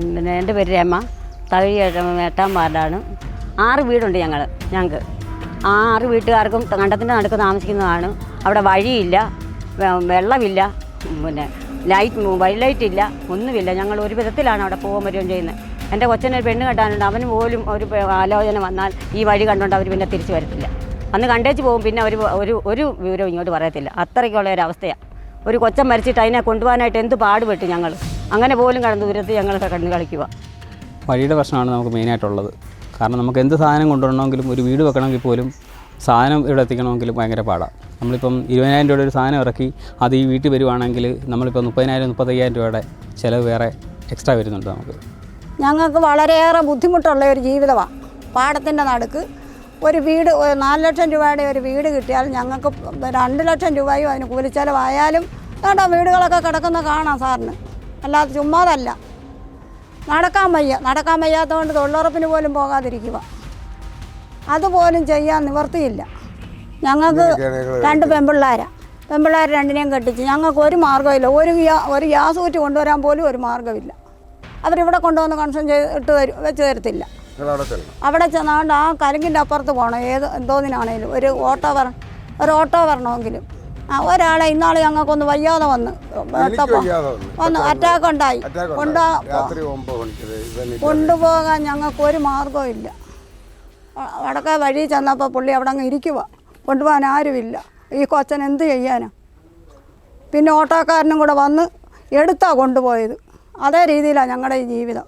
പിന്നെ എന്റെ പേര് രമ. തകഴി എട്ടാം- വാർഡാണ്. ആറ് വീടുണ്ട് ഞങ്ങൾ ഞങ്ങൾക്ക് ആ ആറ് വീട്ടുകാർക്കും കണ്ടത്തിന്റെ നടുക്ക് താമസിക്കുന്നതാണ്. അവിടെ വഴിയില്ല വെള്ളമില്ല പിന്നെ ലൈറ്റ് മൊബൈൽ ലൈറ്റ് ഇല്ല ഒന്നുമില്ല. ഞങ്ങൾ ഒരു വിധത്തിലാണ് അവിടെ പോകാൻ വരികയും ചെയ്യുന്നത്. എന്റെ കൊച്ചനൊരു പെണ്ണ് കെട്ടാനുണ്ട്. അവന് പോലും ഒരു ആലോചന വന്നാൽ ഈ വഴി കണ്ടുകൊണ്ട് അവർ പിന്നെ തിരിച്ചു വരത്തില്ല. അന്ന് കണ്ടേച്ച് പോകും പിന്നെ അവർ ഒരു ഒരു വിവരവും ഇങ്ങോട്ട് പറയത്തില്ല. അത്രയ്ക്കുള്ള ഒരു അവസ്ഥയാണ് ഒരു കൊച്ചൻ മരിച്ചിട്ട് അതിനെ കൊണ്ടുപോകാനായിട്ട് എന്ത് പാടുപെട്ടു ഞങ്ങൾ അങ്ങനെ പോലും കടന്ന് ദൂരത്ത് ഞങ്ങളൊക്കെ കടന്ന് കളിക്കുക. വഴിയുടെ പ്രശ്നമാണ് നമുക്ക് മെയിനായിട്ടുള്ളത് കാരണം നമുക്ക് എന്ത് സാധനം കൊണ്ടുവരണമെങ്കിലും ഒരു വീട് വെക്കണമെങ്കിൽ പോലും സാധനം ഇവിടെ എത്തിക്കണമെങ്കിലും ഭയങ്കര പാടാണ് നമ്മളിപ്പം ഇരുപതിനായിരം രൂപയുടെ ഒരു സാധനം ഇറക്കി അത് ഈ വീട്ടിൽ വരുവാണെങ്കിൽ നമ്മളിപ്പോൾ മുപ്പതിനായിരം മുപ്പത്തയ്യായിരം രൂപയുടെ ചിലവ് വേറെ എക്സ്ട്രാ വരുന്നുണ്ട് നമുക്ക്. ഞങ്ങൾക്ക് വളരെയേറെ ബുദ്ധിമുട്ടുള്ള ഒരു ജീവിതമാണ് പാടത്തിന്റെ നടുക്ക് ഒരു വീട് നാല് ലക്ഷം രൂപയുടെ ഒരു വീട് കിട്ടിയാൽ ഞങ്ങൾക്ക് രണ്ട് ലക്ഷം രൂപയും അതിന് കൂലിച്ചെലവായാലും വേണ്ട വീടുകളൊക്കെ കിടക്കുന്ന കാണാം സാറിന്. അല്ലാതെ ചുമ്മാതല്ല. നടക്കാൻ വയ്യ. നടക്കാൻ വയ്യാത്തതുകൊണ്ട് തൊഴിലുറപ്പിന് പോലും പോകാതിരിക്കുക. അതുപോലും ചെയ്യാൻ നിവർത്തിയില്ല. ഞങ്ങൾക്ക് രണ്ട് പെമ്പിള്ളേരാ. പെമ്പിള്ളേർ രണ്ടിനെയും കെട്ടിച്ച് ഞങ്ങൾക്ക് ഒരു മാർഗമില്ല ഒരു ഗ്യാ ഒരു ഗ്യാസ് കുറ്റി കൊണ്ടുവരാൻ പോലും ഒരു മാർഗമില്ല അവരിവിടെ കൊണ്ടുവന്ന് കൺസൺ ചെയ്ത് ഇട്ട് തരും വെച്ച് തരത്തില്ല. അവിടെ ചെന്നാണ്ട് ആ കലുങ്കിന്റെ അപ്പുറത്ത് പോകണം ഏത് എന്തോന്നിനാണേലും. ഒരു ഓട്ടോ വരണം ഒരു ഓട്ടോ വരണമെങ്കിലും. ആ ഒരാളെ ഇന്നാൾ ഞങ്ങൾക്കൊന്ന് വയ്യാതെ വന്ന് വന്നു. അറ്റാക്ക് ഉണ്ടായി കൊണ്ടുപോകാൻ ഞങ്ങൾക്ക് ഒരു മാർഗവും ഇല്ല. വടക്ക വഴി ചെന്നപ്പോൾ പുള്ളി അവിടെ അങ്ങ് ഇരിക്കുക കൊണ്ടുപോകാൻ ആരുമില്ല. ഈ കൊച്ചൻ എന്ത് ചെയ്യാനാ? പിന്നെ ഓട്ടോക്കാരനും കൂടെ വന്ന് എടുത്താ കൊണ്ടുപോയത്. അതേ രീതിയിലാണ് ഞങ്ങളുടെ ഈ ജീവിതം.